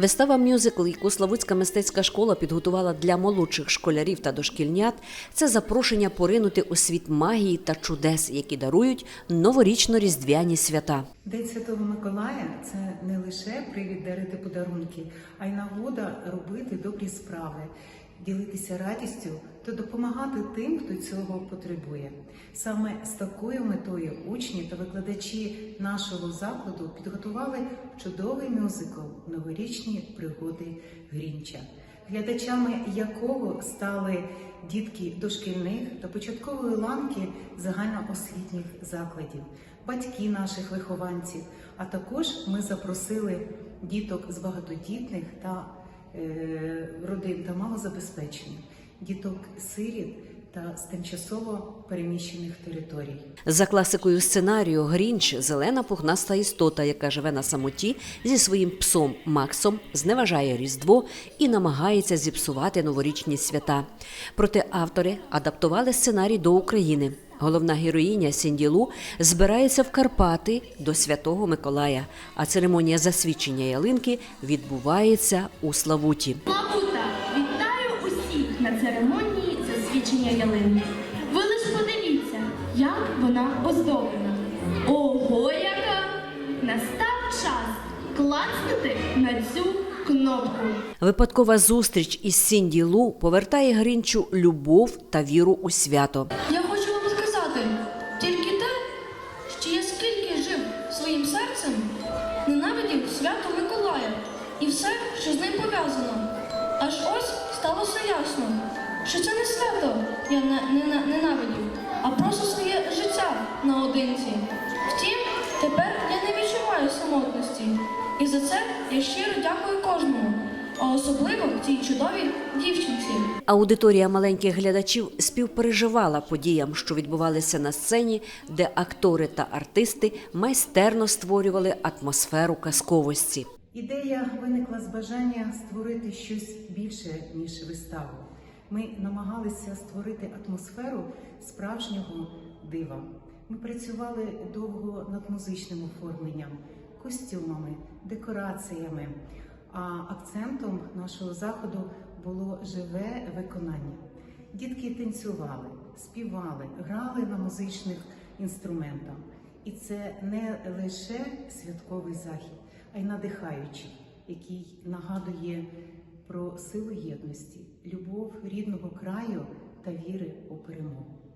Вистава мюзикл, яку Славутська мистецька школа підготувала для молодших школярів та дошкільнят, це запрошення поринути у світ магії та чудес, які дарують новорічно-різдвяні свята. День Святого Миколая це не лише привід дарити подарунки, а й нагода робити добрі справи, ділитися радістю та допомагати тим, хто цього потребує. Саме з такою метою учні та викладачі нашого закладу підготували чудовий мюзикл Новорічні пригоди Грінча, глядачами якого стали дітки дошкільних та початкової ланки загальноосвітніх закладів, батьки наших вихованців. А також ми запросили діток з багатодітних та родин та малозабезпечених, діток сиріт та з тимчасово переміщених територій. За класикою сценарію Грінч зелена пухнаста істота, яка живе на самоті зі своїм псом Максом, зневажає Різдво і намагається зіпсувати новорічні свята. Проте автори адаптували сценарій до України. Головна героїня Сінді Лу збирається в Карпати до Святого Миколая, а церемонія засвідчення ялинки відбувається у Славуті. Лабута, вітаю усіх на церемонії засвідчення ялинки. Ви лише подивіться, як вона оздоблена. Ого, яка! Настав час клацнути на цю кнопку. Випадкова зустріч із Сінді Лу повертає Грінчу любов та віру у свято. Я ненавидів свято Миколая і все, що з ним пов'язано. Аж ось сталося ясно, що це не свято я не, не, не- ненавидів, а просто своє життя наодинці. Втім, тепер я не відчуваю самотності. І за це я щиро дякую кожному, а особливо цій чудовій дівчинці. Аудиторія маленьких глядачів співпереживала подіям, що відбувалися на сцені, де актори та артисти майстерно створювали атмосферу казковості. Ідея виникла з бажання створити щось більше, ніж виставу. Ми намагалися створити атмосферу справжнього дива. Ми працювали довго над музичним оформленням, костюмами, декораціями. А акцентом нашого заходу було живе виконання. Дітки танцювали, співали, грали на музичних інструментах. І це не лише святковий захід, а й надихаючий, який нагадує про силу єдності, любов рідного краю та віри у перемогу.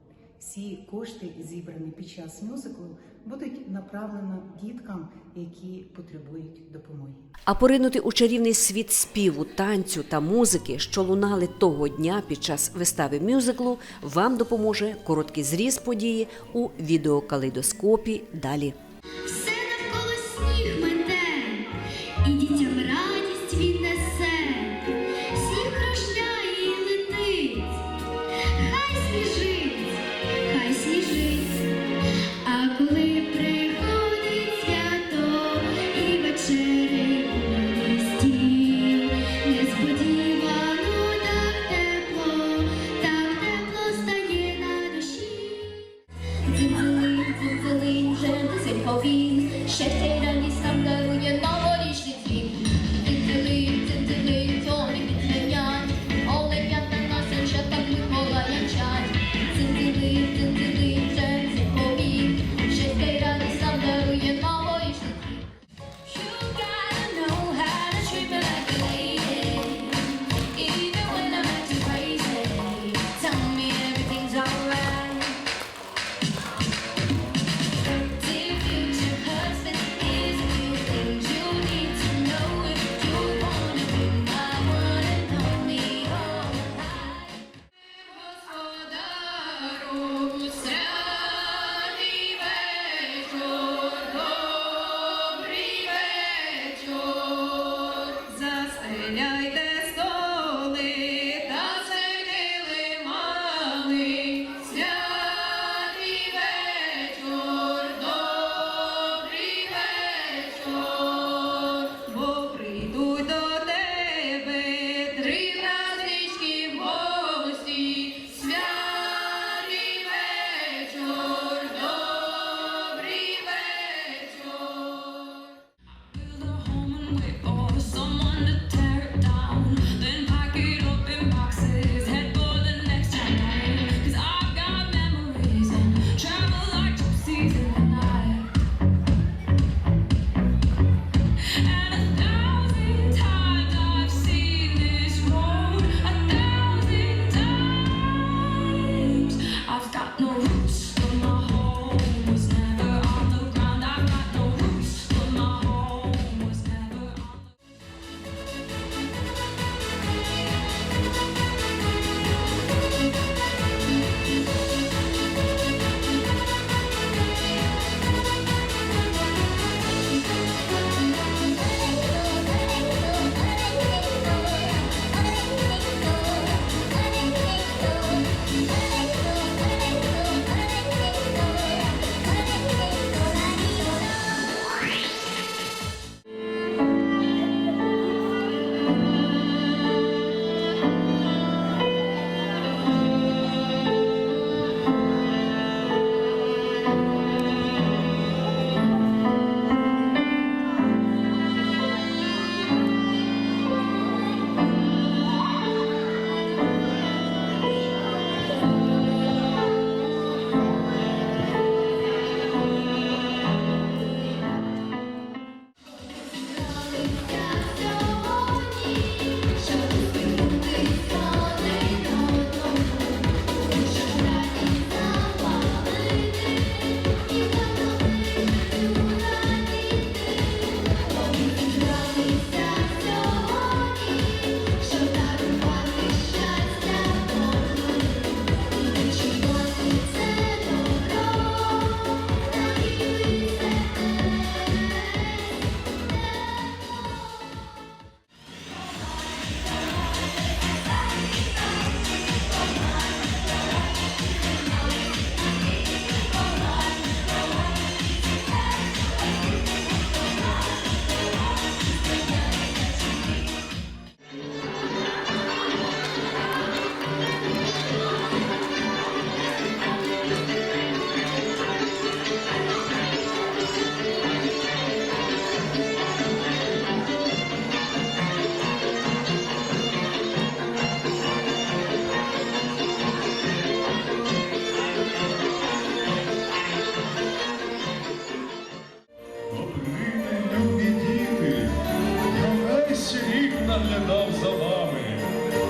Всі кошти, зібрані під час мюзиклу, будуть направлені діткам, які потребують допомоги. А поринути у чарівний світ співу, танцю та музики, що лунали того дня під час вистави мюзиклу, вам допоможе короткий зріз події у відеокалейдоскопі далі. Все навколо сніг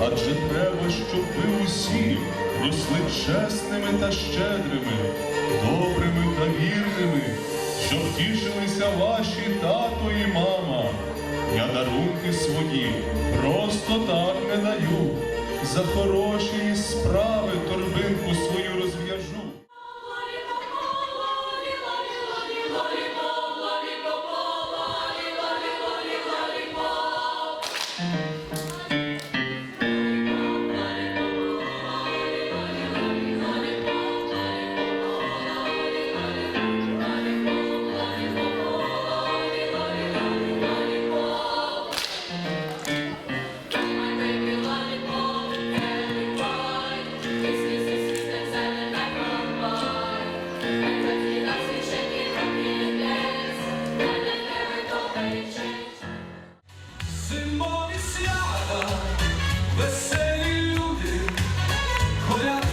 адже треба, щоб ви усі росли чесними та щедрими, добрими та вірними, щоб тішилися ваші тато і мама. Я дарунки свої просто так не даю. За хороші справи торбинку свою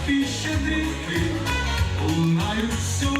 Пища щедрівки лунають все.